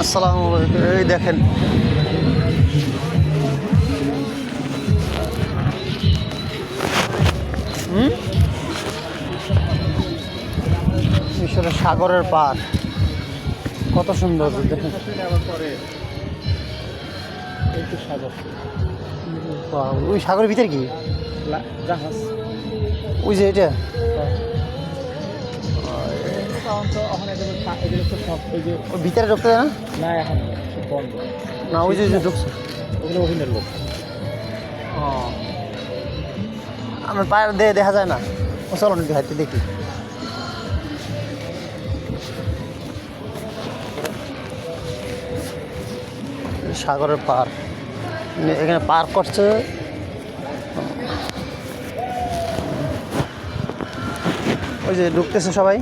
আসসালামু আলাইকুম। এই দেখেন। হুম? মিশরের সাগরের পার। কত সুন্দর দেখেন। ওই সাগরের ভিতরে কি? জাহাজ। ওই যে এটা? ওখানে এগুলো তো সব এই যে ভিতরে ঢুকতে না? না এখন বন্ধ। না ওই যে ঢুকছে। ওগুলো অভিনয়ের লোক। আমার পায়ের দিয়ে দেখা যায় না। ও চলো না হাইতে দেখি। সাগরের পার এখানে পার করছে। ওই যে ঢুকতেছে সবাই।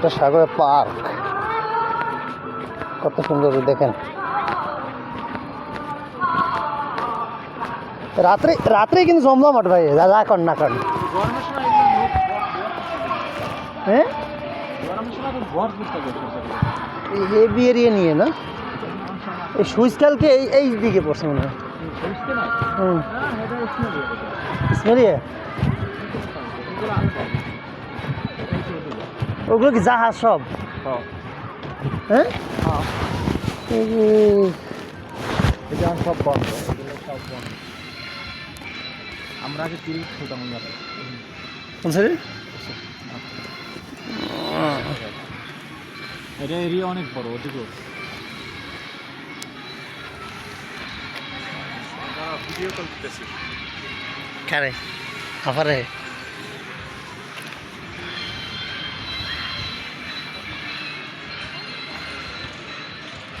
এটা সাগরের পার্ক। কত সুন্দর দেখেন। রাত্রে রাত্রে কিন্তু জমজমাট ভাই যা কর না কর হ্যাঁ? হেভি এরিয়া নিয়ে না? এই সুইচ কালকে এই এই দিকে পড়ছে মনে হয়। হুম। হ্যাঁ ওগুলো কি জাহাজ সব? হ্যাঁ? এই সব বন্ধ সব বন্ধ। আমরা আগে তিরিশ ফুটাম যাবে কোন এটা এরিয়া অনেক বড় ওদিকেও ভিডিও কল করতেছি। কারে? আফারে